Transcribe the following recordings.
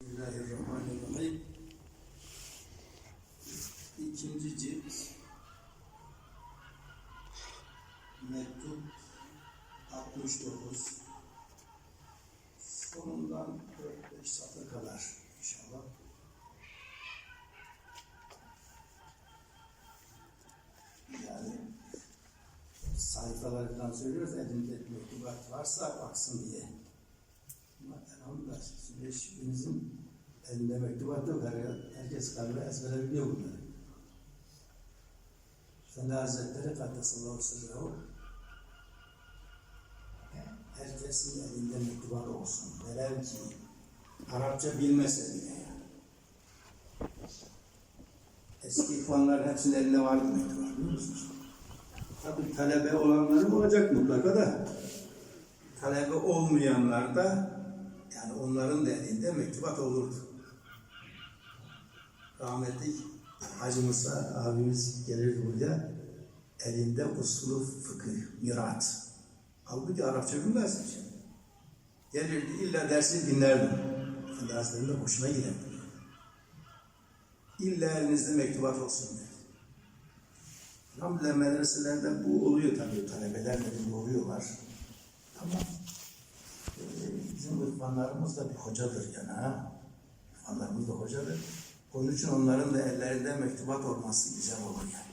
Bismillahirrahmanirrahim. İkinci cilt mektup 69 sonundan 4-5 satır kadar inşallah. Yani sayfalarından söylüyoruz elinde mektubat varsa baksın diye. Elhamdülillah hiçbirinizin elinde mektubat yok. Her- Herkes kalbe ezbere biliyor bunları. Efendi Hazretleri Kaddesallahu sırrı herkesin elinde mektubat olsun. Velev ki Arapça bilmese bile yani. Eski ihvanların hepsinin elinde vardı mektubat biliyor musunuz? Tabii talebe olanların olacak mutlaka da talebe olmayanlar da yani onların da elinde mektubat olurdu. Rahmetli Hacı Musa abimiz gelirdi buraya elinde usulü fıkıh, mirat. Halbuki Arapça bilmezdi şimdi. Gelirdi illa dersi dinlerdim. Efendi Hazretleri'nin de hoşuna giderdi. İlla elinizde mektubat olsun derdi. Elhamdülillah medreselerde bu oluyor tabii. Talebeler de bunu oluyorlar. Ama e, bizim ırfanlarımız da bir hocadır yani ha. İrfanlarımız da hocadır. Onun için onların da ellerinde mektubat olması güzel olur yani.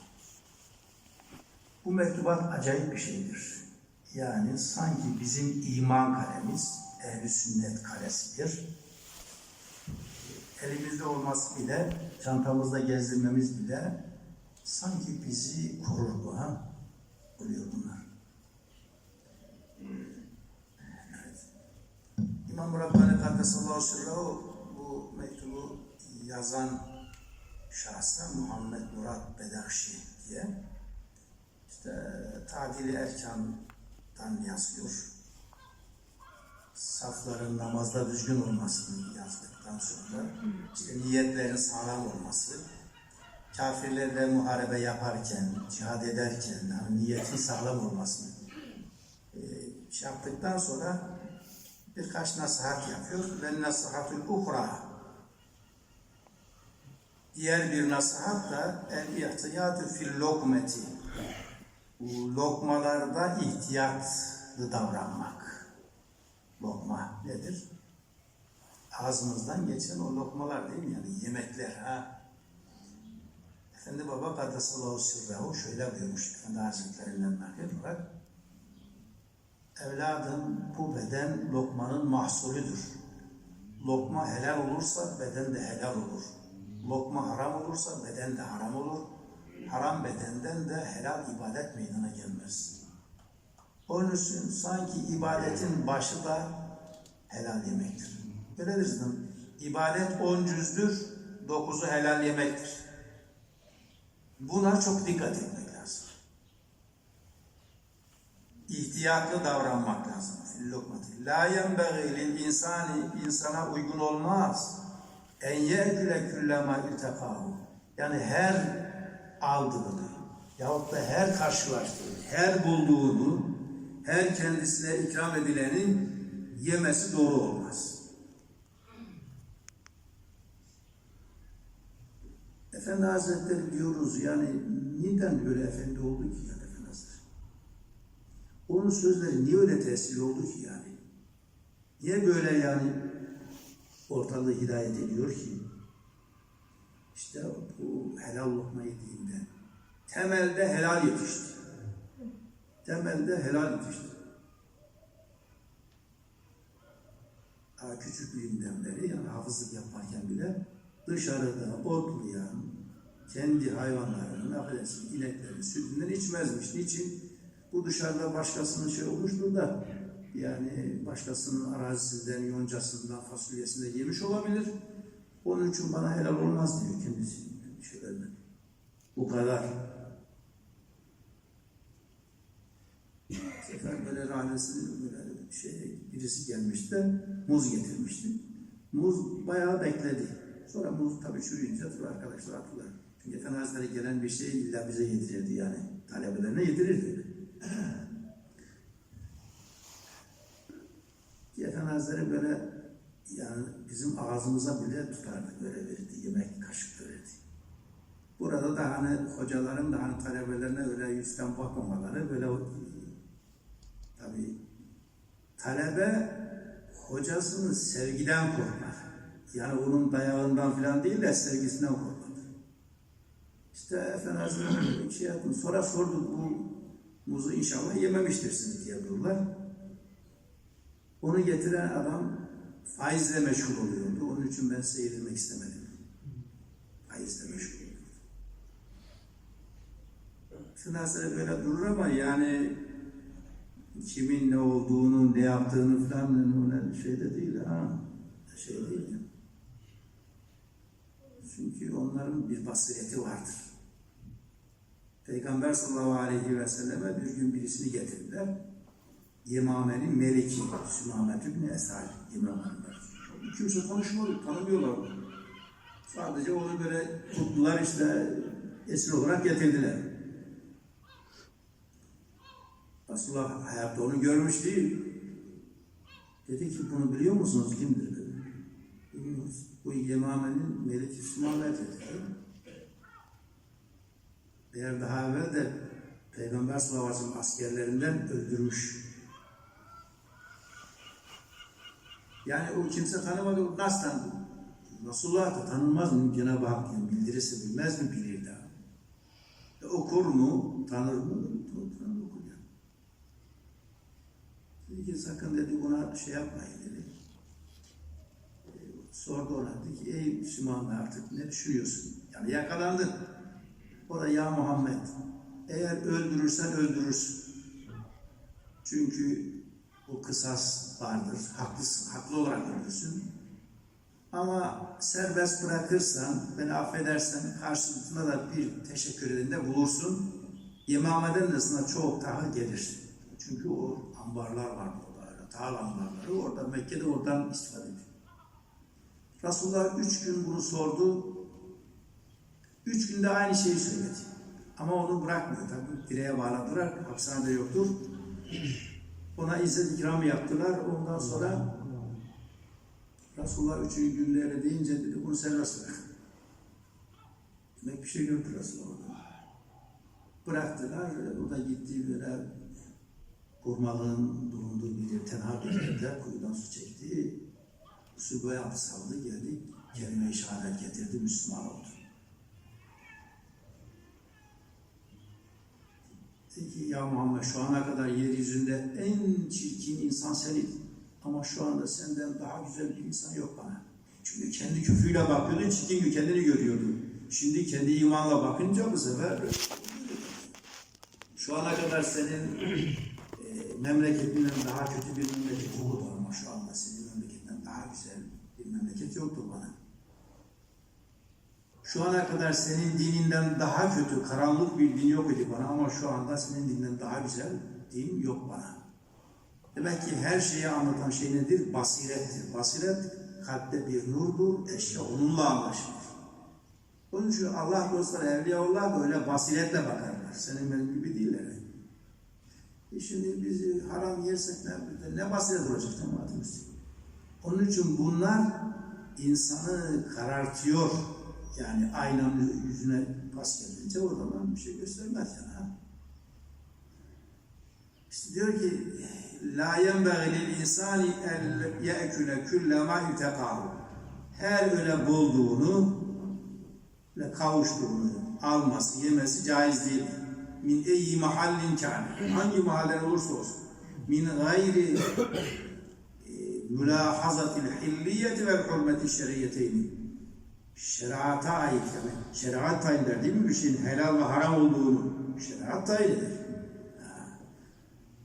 Bu mektubat acayip bir şeydir. Yani sanki bizim iman kalemiz, ehl sünnet kalesidir. Elimizde olması bile, çantamızda gezdirmemiz bile sanki bizi korur bu ha. Oluyor bunlar. İmam Rabbani Kaddesallahu Sırrahu bu mektubu yazan şahsa Muhammed Murat Bedakşi diye işte tadili erkandan yazıyor. Safların namazda düzgün olmasını yazdıktan sonra işte niyetlerin sağlam olması, kafirlerle muharebe yaparken, cihad ederken yani niyetin sağlam olmasını e, şey yaptıktan sonra birkaç nasihat yapıyor. Ve nasihatul uhra diğer bir nasihat da el ihtiyatü fil lokmeti bu lokmalarda ihtiyatlı davranmak. Lokma nedir? Ağzımızdan geçen o lokmalar değil mi? Yani yemekler ha. Efendi Baba Kaddesallahu Sirrehu şöyle buyurmuş Efendi Hazretlerinden nakil olarak. Evladım bu beden lokmanın mahsulüdür. Lokma helal olursa beden de helal olur. Lokma haram olursa beden de haram olur. Haram bedenden de helal ibadet meydana gelmez. Onun için sanki ibadetin başı da helal yemektir. Öyle bizim ibadet on cüzdür, dokuzu helal yemektir. Buna çok dikkat etmek lazım. İhtiyatlı davranmak lazım. Lokmati. La yenbeği insani insana uygun olmaz. En ye'küle küllema iltekahu. Yani her aldığını yahut da her karşılaştığı, her bulduğunu, her kendisine ikram edileni yemesi doğru olmaz. Efendi Hazretleri diyoruz yani neden böyle efendi oldu ki Hazretleri? Onun sözleri niye öyle tesir oldu ki yani? Niye böyle yani ortalığı hidayet ediyor ki? İşte bu helal lokma yediğinde temelde helal yetişti. Temelde helal yetişti. Daha küçüklüğünden beri yani hafızlık yaparken bile dışarıda otlayan kendi hayvanlarının, affedersin ineklerin sütünden içmezmiş. Niçin? Bu dışarıda başkasının şey olmuştur da yani başkasının arazisinden, yoncasından, fasulyesinden yemiş olabilir. Onun için bana helal olmaz diyor kendisi şeylerden. Bu kadar. Sefer böyle rahmetli böyle şey birisi gelmişti de muz getirmişti. Muz bayağı bekledi. Sonra muz tabii çürüyünce sonra arkadaşlar attılar. Çünkü Hazretleri gelen bir şey illa bize yedirirdi yani. Talebelerine yedirirdi. Efendi Hazretleri böyle yani bizim ağzımıza bile tutardı böyle verirdi. Yemek kaşık verirdi. Burada da hani hocaların da hani talebelerine öyle yüzden bakmamaları böyle tabi talebe hocasını sevgiden korkar. Yani onun dayağından falan değil de sevgisinden korkar. İşte Efendimiz şey yaptım. Sonra sorduk bu muzu inşallah yememiştirsiniz diye diyorlar. Onu getiren adam faizle meşgul oluyordu. Onun için ben size yedirmek istemedim. Faizle meşgul oluyordu. Sınavsız böyle durur ama yani kimin ne olduğunu, ne yaptığını falan öyle şey de değil ha. Şey değil. Çünkü onların bir basireti vardır. Peygamber sallallahu aleyhi ve selleme bir gün birisini getirdiler. Yemame'nin meleki, Sümamet İbni Esad, Yemame'nin. Kimse konuşmadı, tanımıyorlar onu. Sadece onu böyle tuttular işte, esir olarak getirdiler. Resulullah hayatta onu görmüş değil. Dedi ki bunu biliyor musunuz kimdir dedi. Bu Yemame'nin Melek-i Sümamet dedi. Eğer daha evvel de Peygamber sallallahu aleyhi ve sellem askerlerinden öldürmüş. Yani o kimse tanımadı. Nasıl tanıdı? Resulullah da tanınmaz mı? Cenab-ı Hak yani bildirirse bilmez mi bilir de. E, okur mu? Tanır mı? Tanır okur yani. Dedi ki sakın dedi buna şey yapmayın dedi. E, sordu ona dedi ki ey Müslüman artık ne düşünüyorsun? Yani yakalandın. O da ya Muhammed eğer öldürürsen öldürürsün. Çünkü bu kısas vardır. Haklısın. Haklı olarak öldürsün. Ama serbest bırakırsan, beni affedersen karşılığında da bir teşekkür edinde bulursun. İmameden de sana çok daha gelir. Çünkü o ambarlar var orada. Tahal ambarları orada. Mekke'de oradan istifade ediyor. Resulullah üç gün bunu sordu. Üç günde aynı şeyi söyledi. Ama onu bırakmıyor tabii. Direğe bağladılar. Hapishanede yoktur. Ona izzet ikram yaptılar. Ondan sonra Resulullah üçüncü günleri deyince dedi bunu serbest bırak. Demek bir şey gördü Resulullah. Bıraktılar. O da gitti böyle kurmalığın bulunduğu bir yer, tenha bir yerde kuyudan su çekti. Su böyle saldı geldi. Kelime-i şehadet getirdi. Müslüman oldu. Dedi ki ya Muhammed şu ana kadar yeryüzünde en çirkin insan senin. Ama şu anda senden daha güzel bir insan yok bana. Çünkü kendi küfrüyle bakıyordu, çirkin kendini görüyordu. Şimdi kendi imanla bakınca bu sefer şu ana kadar senin e, memleketinden daha kötü bir memleket oldu ama şu anda senin memleketinden daha güzel bir memleket yoktur bana. Şu ana kadar senin dininden daha kötü, karanlık bir din yok idi bana ama şu anda senin dininden daha güzel din yok bana. Demek ki her şeyi anlatan şey nedir? Basirettir. Basiret kalpte bir nurdur, eşya onunla anlaşılır. Onun için Allah dostları, evliyaullah böyle basiretle bakarlar. Senin benim gibi değiller. E şimdi biz haram yersek ne, ne basiret olacak cemaatimiz? Onun için bunlar insanı karartıyor. Yani aynanın yüzüne pas gelince o zaman bir şey göstermez yani. Ha? İşte diyor ki la yenbaghi lil insani el ye'kule kulle ma. Her öyle bulduğunu ve kavuştuğunu alması, yemesi caiz değil. Min eyyi mahallin kâne. Hangi mahallen olursa olsun. Min gayri mülahazatil hilliyeti ve hürmeti şeriyeteyni şeriata ait yani şeriat tayin eder değil mi bir şeyin helal ve haram olduğunu şeriat tayin eder.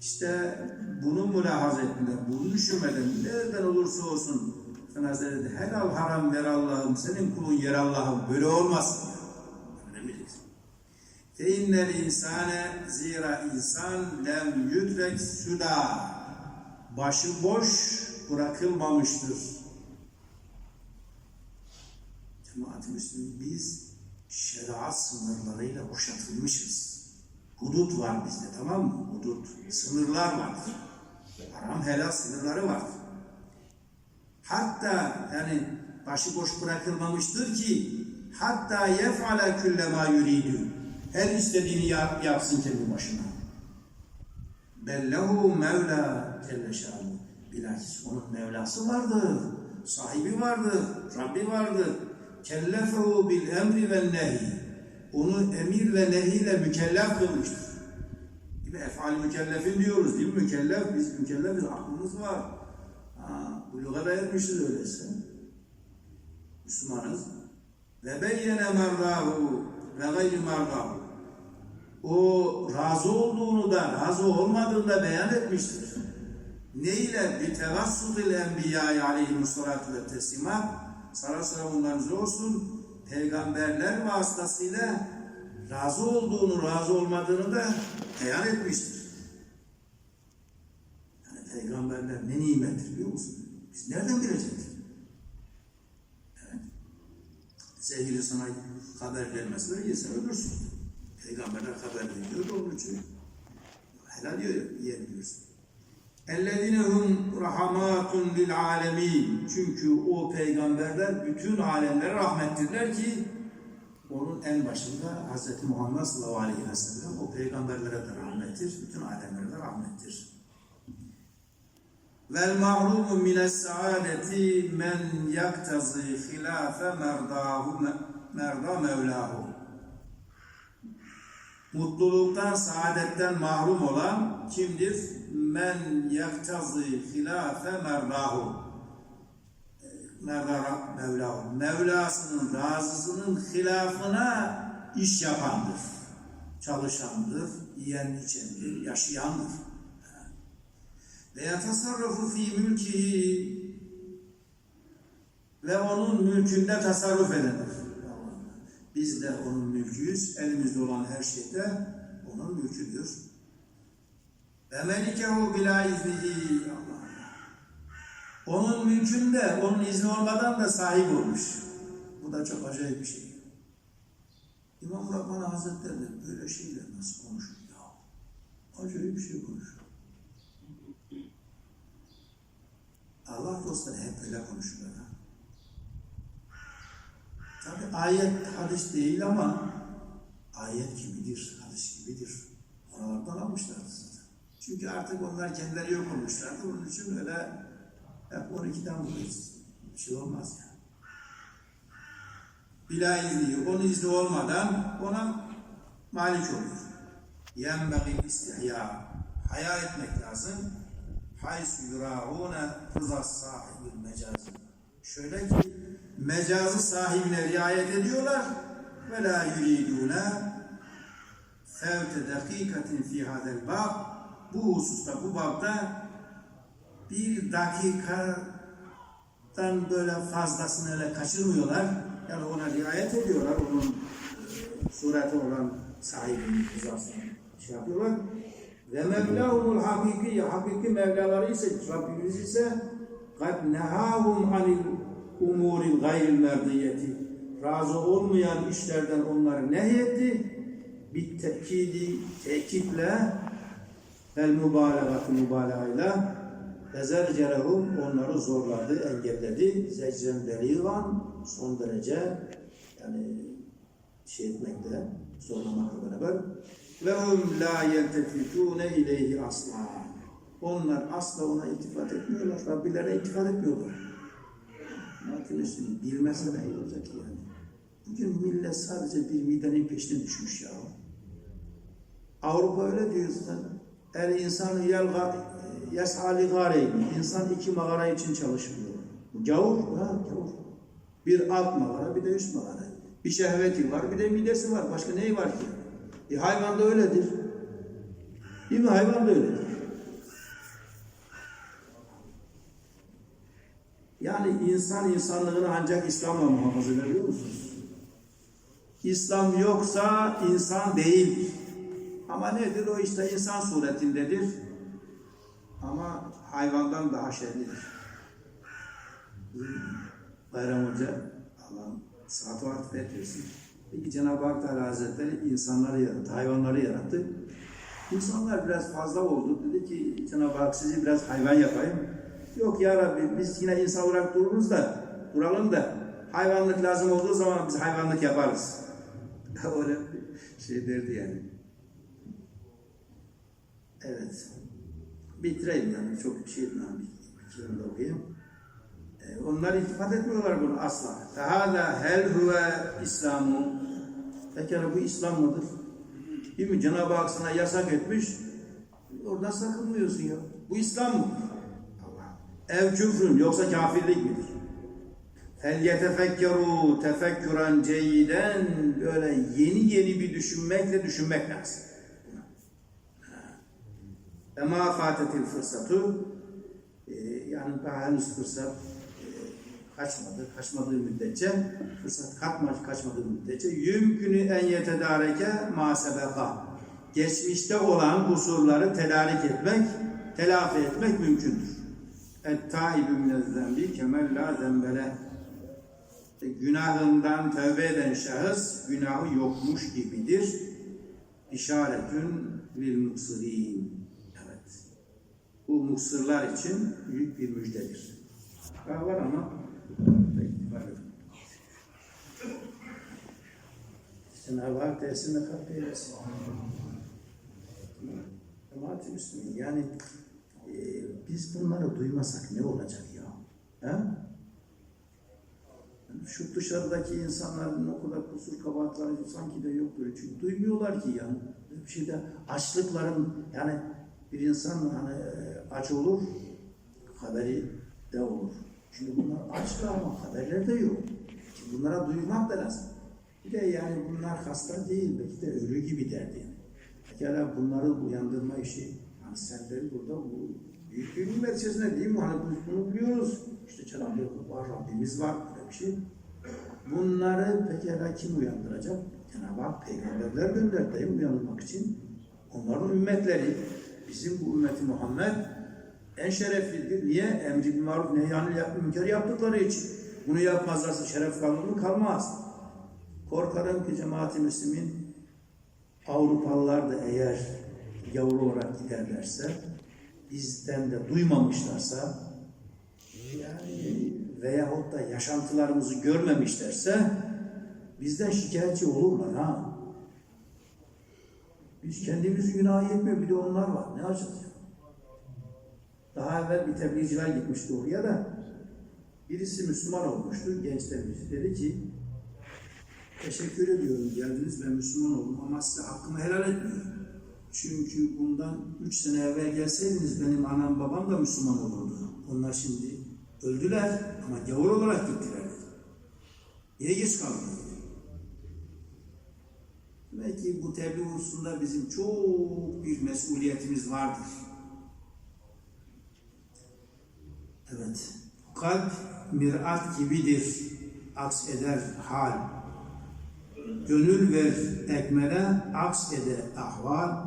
İşte bunu mülahaz ettiler, bunu düşünmeden nereden olursa olsun Efendi Hazretleri helal haram ver Allah'ım, senin kulun yer Allah'ım, böyle olmasın. Fe innel insane zira insan lem yudrek suda başıboş bırakılmamıştır. Müslümin biz şeriat sınırlarıyla kuşatılmışız. Hudut var bizde tamam mı? Hudut. Sınırlar vardır. Haram helal sınırları vardır. Hatta yani başıboş bırakılmamıştır ki hatta yef'ale külle ma. Her istediğini yap, yapsın kendi başına. Bellehu Mevla Celle Şanu. Bilakis onun Mevlası vardır. Sahibi vardır. Rabbi vardır. Kellefehu bil emri ve nehi. Onu emir ve nehiyle mükellef kılmıştır. Gibi efal mükellefin diyoruz değil mi? Mükellef, biz mükellefiz, aklımız var. Ha, buluğa da ermişiz öyleyse. Müslümanız. Ve beyyene merdahu ve gayri merdahu o razı olduğunu da razı olmadığını da beyan etmiştir. Ne ile? Bir tevassudil enbiyayı aleyhimussalatu ve teslimat sana selamlarınız olsun peygamberler vasıtasıyla razı olduğunu, razı olmadığını da beyan etmiştir. Yani peygamberler ne nimettir biliyor musun? Biz nereden bileceğiz? Evet. Zehiri sana haber vermezler, yesen ölürsün. Peygamberler haber veriyor da onun için helal diyor yiyebiliyorsun. اَلَّذِينَ هُمْ رَحَمَاتٌ لِلْعَالَمِينَ Çünkü o peygamberler bütün alemlere rahmettirler ki onun en başında Hz. Muhammed sallallahu aleyhi ve sellem o peygamberlere de rahmettir, bütün alemlere de rahmettir. Vel mahrumu mines saadeti men yaktazi hilafe merdahu merda mevlahu. Mutluluktan, saadetten mahrum olan kimdir? Men yaktazi hilafe merdahu. Merda Mevlahu. Mevlasının, razısının hilafına iş yapandır. Çalışandır, yiyen içendir, yaşayandır. Ve yatasarrufu fi mülkihi ve onun mülkünde tasarruf edendir. Biz de onun mülküyüz. Elimizde olan her şey de onun mülküdür. Ve melikehu bila iznihi Allah. Onun mülkünde onun izni olmadan da sahip olmuş. Bu da çok acayip bir şey. İmam Rabbani Hazretleri de böyle şeyler nasıl konuşur ya? Acayip bir şey konuşuyor. Allah dostları hep böyle konuşuyorlar. Tabi ayet hadis değil ama ayet gibidir, hadis gibidir. Oralardan almışlardı zaten. Çünkü artık onlar kendileri yok olmuşlardı. Onun için öyle hep 12'den vuruyoruz. Bir şey olmaz yani. Bila izni, onun izni olmadan ona malik oluyor. Yenbeği istihya. Haya etmek lazım. Haysu yurağune rızas sahibil mecazi. Şöyle ki mecazı sahibine riayet ediyorlar ve la yuridune fevte dakikatin fi hadel bab bu hususta bu babda bir dakikadan böyle fazlasını öyle kaçırmıyorlar. Yani ona riayet ediyorlar. Onun sureti olan sahibinin rızasını şey yapıyorlar. Ve mevlahumul hakiki hakiki mevlaları ise Rabbimiz ise kad nehahum anil umuril gayril merdiyeti. Razı olmayan işlerden onları nehyetti bir tekidi tekitle el mübalağatı mübalağayla ezercelehum onları zorladı, engelledi. Zecren beligan son derece yani şey etmekle zorlamakla beraber ve hum la yeltefitune ileyhi asla. Onlar asla ona iltifat etmiyorlar. Rabbilerine iltifat etmiyorlar. Makinesini bilmese ne olacak yani? Bugün millet sadece bir midenin peşine düşmüş ya. Avrupa öyle diyor zaten. El insanı yel yes'ali gareyni. İnsan iki mağara için çalışmıyor. Gavur, ha gavur. Bir alt mağara, bir de üst mağara. Bir şehveti var, bir de midesi var. Başka neyi var ki? E hayvan da öyledir. Değil mi? Hayvan da öyledir. Yani insan insanlığını ancak İslam'la muhafaza edebiliyor musunuz? İslam yoksa insan değil. Ama nedir o işte insan suretindedir. Ama hayvandan daha şerlidir. Bayram Hoca Allah'ın sıhhat ve etmesin. Peki Cenab-ı Hak Teala Hazretleri insanları yarattı, hayvanları yarattı. İnsanlar biraz fazla oldu. Dedi ki Cenab-ı Hak sizi biraz hayvan yapayım. Yok ya Rabbi biz yine insan olarak dururuz da duralım da hayvanlık lazım olduğu zaman biz hayvanlık yaparız. Öyle şey derdi yani. Evet. Bitireyim yani çok şey etmem. Bir kelime de okuyayım. E, Onlar iltifat etmiyorlar bunu asla. Fehâzâ hel huve İslamu. Pekala bu İslam mıdır? Değil mi? Cenab-ı Hak sana yasak etmiş. Oradan sakınmıyorsun ya. Bu İslam mı? Ev küfrün yoksa kafirlik midir? Fel yetefekkeru tefekküren ceyden böyle yeni yeni bir düşünmekle düşünmek lazım. Ema fatetil fırsatı e, yani daha henüz fırsat e, kaçmadı. Kaçmadığı müddetçe fırsat katma, kaçmadığı müddetçe yümkünü en yetedareke masebeka geçmişte olan kusurları tedarik etmek, telafi etmek mümkündür. Et-taibü minezzembi kemel la zembele günahından tövbe eden şahıs günahı yokmuş gibidir. İşaretün lil muksirin. Bu muksırlar için büyük bir müjdedir. Daha var ama. Cenab-ı Hak dersinde kapı eylesin. Cemaat-i yani e, biz bunları duymasak ne olacak ya? Ha? Şu dışarıdaki insanların o kadar kusur kabahatleri sanki de yok böyle. Çünkü duymuyorlar ki yani. Bir şeyde açlıkların yani bir insan hani aç olur haberi de olur. Şimdi bunlar açlar ama haberleri de yok. Şimdi bunlara duymak da lazım. Bir de yani bunlar hasta değil belki de ölü gibi derdi. Yani. Pekala bunları uyandırma işi hani senden burada bu büyük bir nimet içerisinde değil mi? Hani bunu biliyoruz. İşte Cenab-ı Hak var, Rabbimiz var böyle bir şey. Bunları pekala kim uyandıracak? Cenab-ı Hak peygamberler gönderdi uyandırmak için. Onların ümmetleri, bizim bu ümmeti Muhammed en şereflidir. Niye? Emri bil maruf nehyanil yap, münker yaptıkları için. Bunu yapmazlarsa şeref kalır mı? Kalmaz. Korkarım ki cemaat-i Müslümin Avrupalılar da eğer yavru olarak giderlerse bizden de duymamışlarsa yani veyahut da yaşantılarımızı görmemişlerse bizden şikayetçi olurlar ha. Biz kendimizi günah yetmiyor bir de onlar var. Ne yapacağız ya? Daha evvel bir tebliğciler gitmişti oraya da birisi Müslüman olmuştu gençlerimiz. Dedi ki teşekkür ediyorum geldiniz ben Müslüman oldum ama size hakkımı helal etmiyorum. Çünkü bundan üç sene evvel gelseydiniz benim anam babam da Müslüman olurdu. Onlar şimdi öldüler ama gavur olarak gittiler. Niye geç kaldınız? Demek ki bu tebliğ hususunda bizim çok büyük mesuliyetimiz vardır. Evet. Kalp mirat gibidir. Aks eder hal. Gönül ver ekmele aks eder ahval.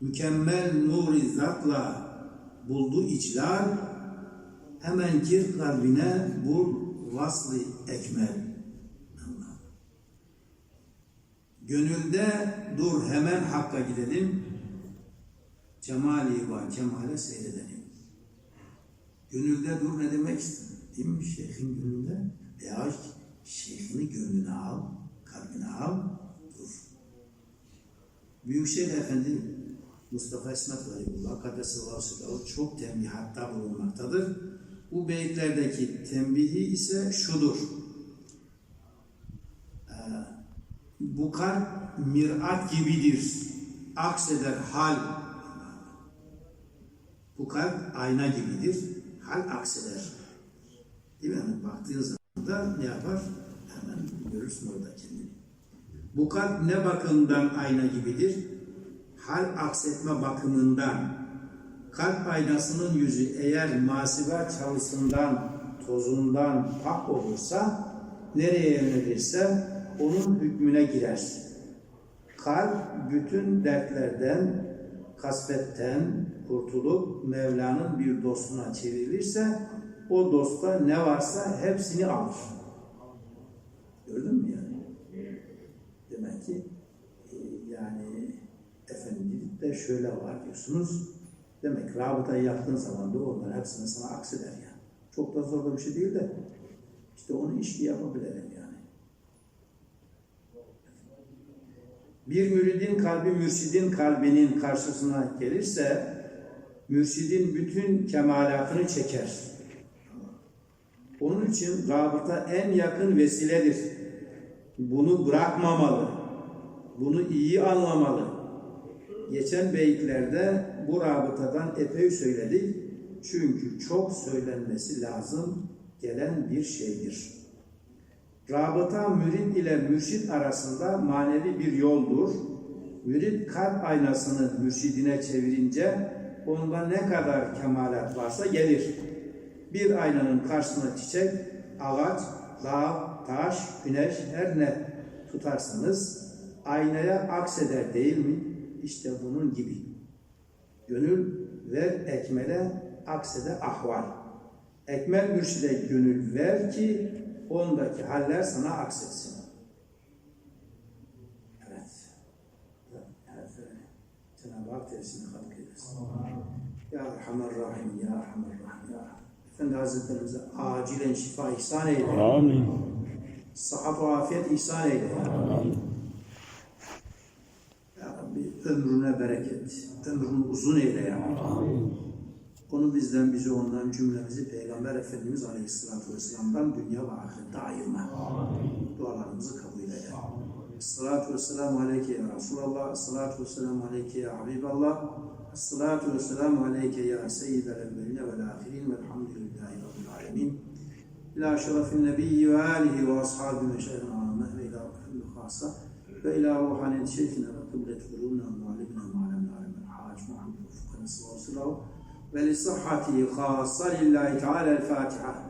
Mükemmel nuri zatla buldu içler. Hemen gir kalbine bul vaslı ekmel. Allah. Gönülde dur hemen hakka gidelim. Cemali var kemale seyredelim. Gönülde dur ne demek değil mi şeyhin gönlünde? Veya şeyhini gönlüne al, kalbine al, dur. Büyükşehir Efendi Mustafa İsmet Garibullah Kaddesallahu Sırrahı çok tembihatta bulunmaktadır. Bu beyitlerdeki tembihi ise şudur. Bu kalp mirat gibidir. Akseder hal. Bu kalp ayna gibidir. Hal akseder. Değil mi? Baktığın zaman da ne yapar? Hemen görürsün orada kendini. Bu kalp ne bakımdan ayna gibidir? Hal aksetme bakımından. Kalp aynasının yüzü eğer masiva çalısından, tozundan pak olursa, nereye yönelirse onun hükmüne girer. Kalp bütün dertlerden, kasvetten kurtulup Mevla'nın bir dostuna çevrilirse o dosta ne varsa hepsini alır. Gördün mü yani? Demek ki e, yani efendilikte şöyle var diyorsunuz. Demek rabıtayı yaptığın zaman da onların hepsini sana akseder yani. Çok da zor da bir şey değil de işte onu işki yapabilelim yani. Bir müridin kalbi mürşidin kalbinin karşısına gelirse mürşidin bütün kemalatını çeker. Onun için rabıta en yakın vesiledir. Bunu bırakmamalı. Bunu iyi anlamalı. Geçen beyitlerde bu rabıtadan epey söyledik. Çünkü çok söylenmesi lazım gelen bir şeydir. Rabıta mürid ile mürşit arasında manevi bir yoldur. Mürid kalp aynasını mürşidine çevirince onda ne kadar kemalat varsa gelir. Bir aynanın karşısına çiçek, ağaç, dağ, taş, güneş her ne tutarsanız aynaya akseder değil mi? İşte bunun gibi. Gönül ver ekmele aksede ahval. Ekmel mürşide gönül ver ki ondaki haller sana aksetsin. Evet. Evet öyle. Cenab-ı Hak tersini halk eylesin. Ya Erhamer Rahim, Ya Erhamer Rahim, Ya Erhamer. Efendi Hazretlerimize acilen şifa ihsan eyle. Amin. Sıhhat ve afiyet ihsan eyle. Ya Rabbi ömrüne bereket, ömrünü uzun eyle ya Rabbi. Onu bizden, bizi ondan, cümlemizi Peygamber Efendimiz Aleyhisselatü Vesselam'dan dünya ve ahiret daima. Dualarımızı kabul eyle. Esselatu vesselamu aleyke ya Resulallah. Esselatu vesselamu aleyke ya Habiballah. Esselatu vesselamu aleyke ya Seyyidel evveline vel ahirin. Velhamdülillahi Rabbil alemin. İlâ şerefin nebiyyi ve âlihi ve ashabi meşehrin âme ve ilâ ruhul khâsa ve ilâ ruhanet şeyhine ve kıblet kurûna ve alibna ma'lem nâlemel hâc Muhammed Ufukana sallallahu ve بل الصحة خاصة لله تعالى الفاتحة.